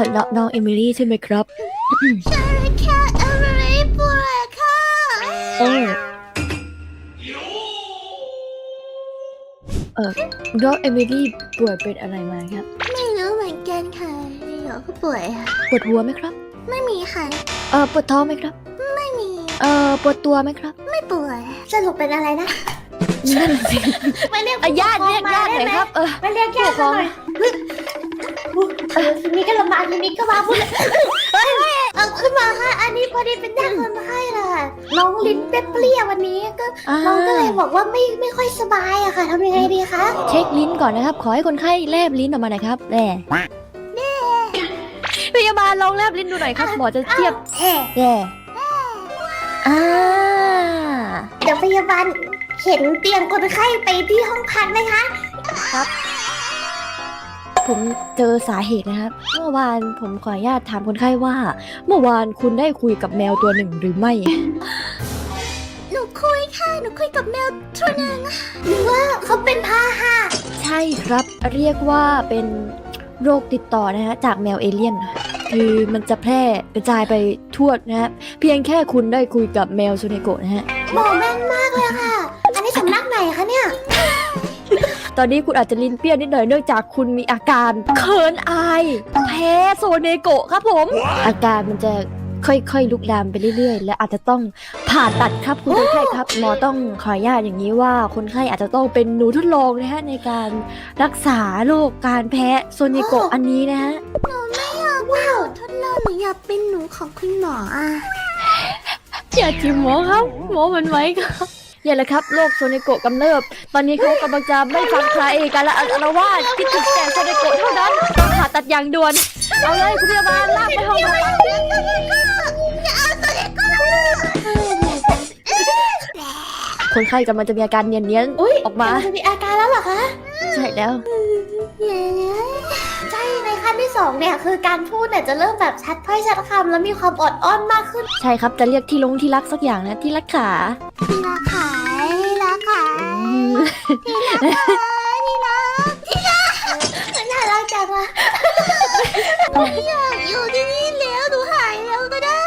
อน้องน้องเอมิลี่ใช่ไหมครับใช่ค่ะเอเวอรี่ป่วยค่ะโอ้เออน้องเอมิลี่ป่วยเป็นอะไรมาครับ ไม่รู้เหมือนกันค่ะเดี๋ยวก็ป่วยค่ะปวดหัวไหมครับ ไม่มีค่ะ เออปวดท้องไหมครับ ไม่มี เออปวดตัวไหมครับ ไม่ป่วยสรุปเป็นอะไรนะนั่นสิมาเรียกอะญาติเรียกญาติหน่อยครับ เออมาเรียกญาติผู้ปกครองหน่อย เออทีนี้ก็ลำบากทีนี้ก็มาพูดเลยเฮ้ยเออคุณหมอคะอันนี้พอดีเป็นญาติคนไข้ล่ะน้องลิ้นเปรี้ยๆวันนี้ก็อ่า น้องก็เลยบอกว่าไม่ไม่ค่อยสบายอะค่ะทำยังไงดีคะเช็คลิ้นก่อนนะครับ ขอให้คนไข้แลบลิ้นออกมาหน่อยครับแหล่พยาบาลลองแลบลิ้นดูหน่อยครับ หมอจะเทียบแห่แย่อ่าเดี๋ยวพยาบาลเข็นเตียงคนไข้ไปที่ห้องพักนะคะ ผมเจอสาเหตุนะครับ เมื่อวานผมขออนุญาตถามคนไข้ว่า เมื่อวานคุณได้คุยกับแมวตัวหนึ่งหรือไม่ หนูคุยค่ะ หนูคุยกับแมวตัวหนึงหรือว่าเขาเป็นพาหะใช่ครับเรียกว่าเป็นโรคติดต่อนะฮะจากแมวเอเลี่ยน คือมันจะแพร่กระจายไปทั่วนะฮะเพียงแค่คุณได้คุยกับแมวซูเนโกะนะฮะ หมอแม่นมากเลยค่ะ อันนี้สำนักไหนคะเนี่ย ตอนนี้คุณอาจจะลิ้นเปรี้ยนิดหน่อยเนื่องจากคุณมีอาการเขินอายแพ้โซเนโกะครับผม อาการมันจะค่อยๆ ลุกลามไปเรื่อยๆ และอาจจะต้องผ่าตัดครับคุณคนไข้ครับหมอต้องขออนุญาตอย่างนี้ว่าคนไข้อาจจะต้องเป็นหนูทดลองนะฮะในการรักษาโรคการแพ้โซเนโกะอันนี้นะฮะไม่อยากว้าวทดลองหนูอยากเป็นหนูของคุณหมออะ อย่าจิมหมอครับ หมอมันไว้ครับ อย่าเลยครับโรคโซเนโกะกำเริบ ตอนนี้เขากำลังจะไม่ฟังใครการละอารวาสคิดถึงแต่โซเนโกะเท่านั้นต้องผ่าตัดอย่างด่วน เอาเลยคุณพยาบาลลากไปห้องผ่าตัดคนไข้กำลังจะมีอาการเนียนอุ้ยๆออกมา จะมีอาการแล้วเหรอคะ ใช่แล้วใช่ใน ขั้นที่สองเนี่ยคือการพูดเนี่ยจะเริ่มแบบชัดถ้อยชัดคำแล้วมีความอดอ้อนมากขึ้นใช่ครับจะเรียกที่ลงที่รักสักอย่างนะที่รักขา ทีละขายทีละขายอืมทีละขายทีละทีละน่ารักจังอะอยากอยู่ที่นี่แล้วหนูหายแล้วก็ได้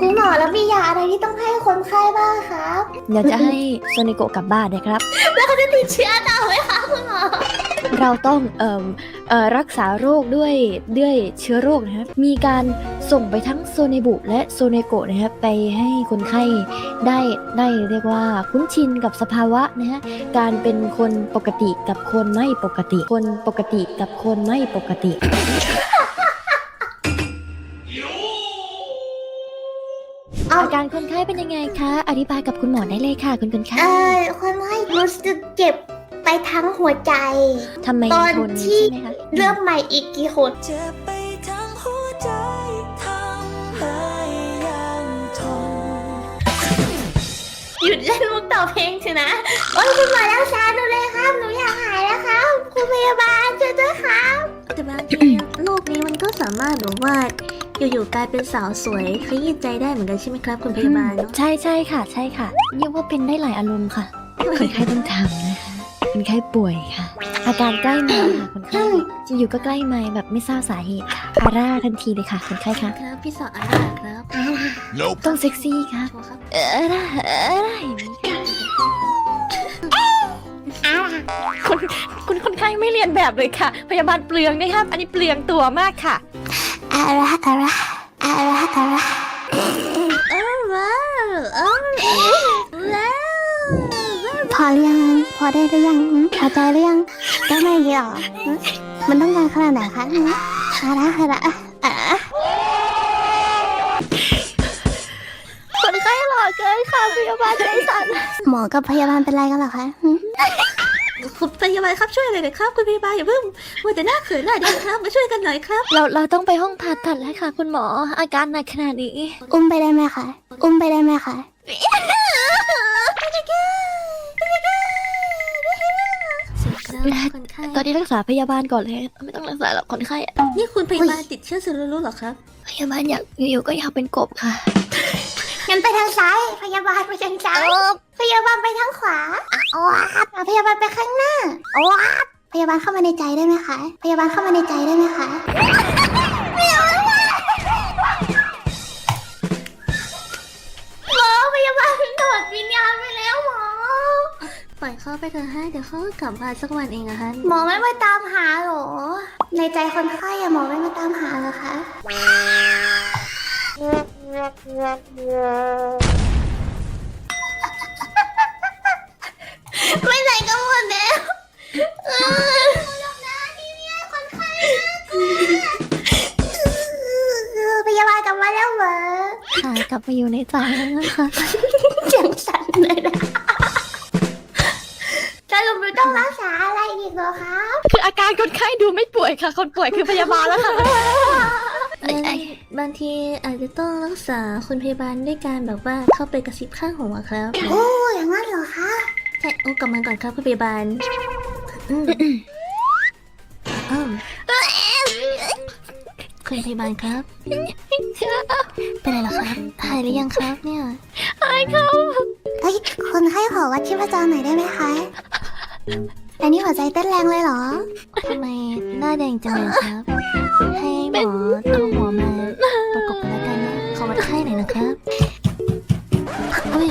คุณหมอแล้วมียาอะไรที่ต้องให้คนไข้บ้างครับ เดี๋ยวจะให้โซเนโกะกลับบ้านนะครับ แล้วเขาจะติดเชื้อต่อไหมคะคุณหมอ เราต้องเอ่อเอ่อรักษาโรคด้วยด้วยเชื้อโรคนะครับ มีการส่งไปทั้งโซเนบุและโซเนโกะนะครับไปให้คนไข้ได้ได้เรียกว่าคุ้นชินกับสภาวะนะฮะการเป็นคนปกติกับคนไม่ปกติ คนปกติกับคนไม่ปกติเอาอาการคนไข้เป็นยังไงคะ อธิบายกับคุณหมอได้เลยค่ะ คุณคนไข้เออคนไข้รู้สึกเจ็บไป ทั้งหัวใจ ทำไมตอนทนที่ ใช่ไหมคะเริ่มใหม่อีกกี่คนเจ็บไปทั้งหัวใจทำให้ยังทน หยุดเล่นมุกต่อเพลงเถอะนะ โอ้ยคุณหมอรักษาหนูเลยครับ หนูอยากหายแล้วครับ คุณพยาบาลช่วยด้วยครับ แต่บางทีโรคนี้มันก็สามารถแบบว่าอยู่ๆกลายเป็นสาวสวยขยี้ใจได้เหมือนกันใช่ไหมครับคุณพยาบาลเนาะ ใช่ใช่ค่ะ ใช่ค่ะเรียกว่าเป็นได้หลายอารมณ์ค่ะคนไข้ต้องทำนะ คะคนไข้ป่วยค่ะ อาการใกล้ไมาค่ะคนไข้จะอยู่ก็ใกล้ไมาแบบไม่ทราบสาเหตุค่ะอาร่าทันทีเลยค่ะคนไข้คะครับพี่สาวอาร่าครับ Nope. ต้องเซ็กซี่ค่ะโชว์ครับเอออาร่าเอออาร่าอย่างนี้ค่ะคนคุณคนไข้ไม่เรียนแบบเลยค่ะ พยาบาลเปลืองนะครับ อันนี้เปลืองตัวมากค่ะอาร่าอาร่าอาร่าอาร่าเออว้าวเออว้าวพอหรือยังพ อได้หรือยังหืมพอใจหรือยังได้ไหมเดียวหืมมันต้องการขนาดไหนคะหืมอาร่าอาร่าอะคนไข้หล่อเกินค่ะพยาบาลใจสั่นหมอกับพยาบาลเป็นไรกันเหรอคะหืมคุณพยาบาลครับช่วยอะไรหน่อยครับคุณพยาบาลอย่าเพิ่งมัวแต่หน้าเขินหน้าเดียวครับมาช่วยกันหน่อยครับ เราเราต้องไปห้องผ่าตัดแล้วค่ะ คุณหมออาการหนักขนาดนี้ อุ้มไปได้ไหมคะ อุ้มไปได้ไหมคะ แล้วคนไข้ตอนนี้รักษาพยาบาลก่อนเลย ไม่ต้องรักษาหรอกคนไข้อะนี่คุณพยาบาลติดเชื้อซิลูรู้เหรอครับ พยาบาลอยากอยู่ๆก็อยากเป็นกบค่ะ งั้นไปทางซ้าย พยาบาลไปทางซ้ายพยาบาลไปทางขวาอ๋อพยาบาลไปข้างหน้าอ๋อพยาบาลเข้ามาในใจได้ไหมคะ พยาบาลเข้ามาในใจได้ไหมคะ ไปเดี๋ยวเขาก็กลับมาสักวันเองอะคะหมอไม่มาตามหาเหรอ ในใจคนไข้อะหมอไม่มาตามหาเหรอคะไม่ไหนก็หมดแล้วเออพยาบาลกลับมาแล้วเหรอค่ะกลับมาอยู่ในใจแล้วนะคะ เสียงสั่นเลยนะ ต้องรักษาอะไรอีกเหรอคะคืออาการคนไข้ดูไม่ป่วยค่ะ คนป่วยคือพยาบาลแล้วค่ะบางทีอาจจะต้องรักษาคุณพยาบาลด้วยการแบบว่าเข้าไปกระซิบข้างหูอะครับ โอ้อย่างนั้นเหรอคะใช่โอ้กลับมาก่อนครับคุณพยาบาลอืมอ้าวคุณพยาบาลครับ เป็นไรเหรอครับ หายหรือยังครับเนี่ยเฮ้ยคนไข้ขอวัดชีพจรหน่อยได้ไหมคะ อันนี้หัวใจเต้นแรงเลยเหรอ ทำไมหน้าแดงจังเลยครับ ให้หมอเอาหัวมาประกบกันแล้วกันนะขอวัดไข้หน่อยนะครับอุ้ย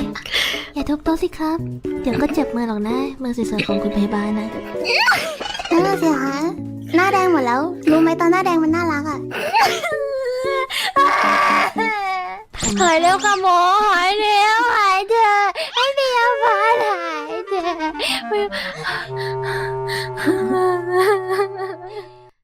อย่าทุบโต๊ะสิครับ เดี๋ยวก็เจ็บมือหรอกนะ มือสวยๆของคุณพยาบาลนะนั่นน่ะสิคะหน้าแดงหมดแล้ว รู้ไหมตอนหน้าแดงมันน่ารักอะ หายแล้วค่ะหมอหายแล้ 啊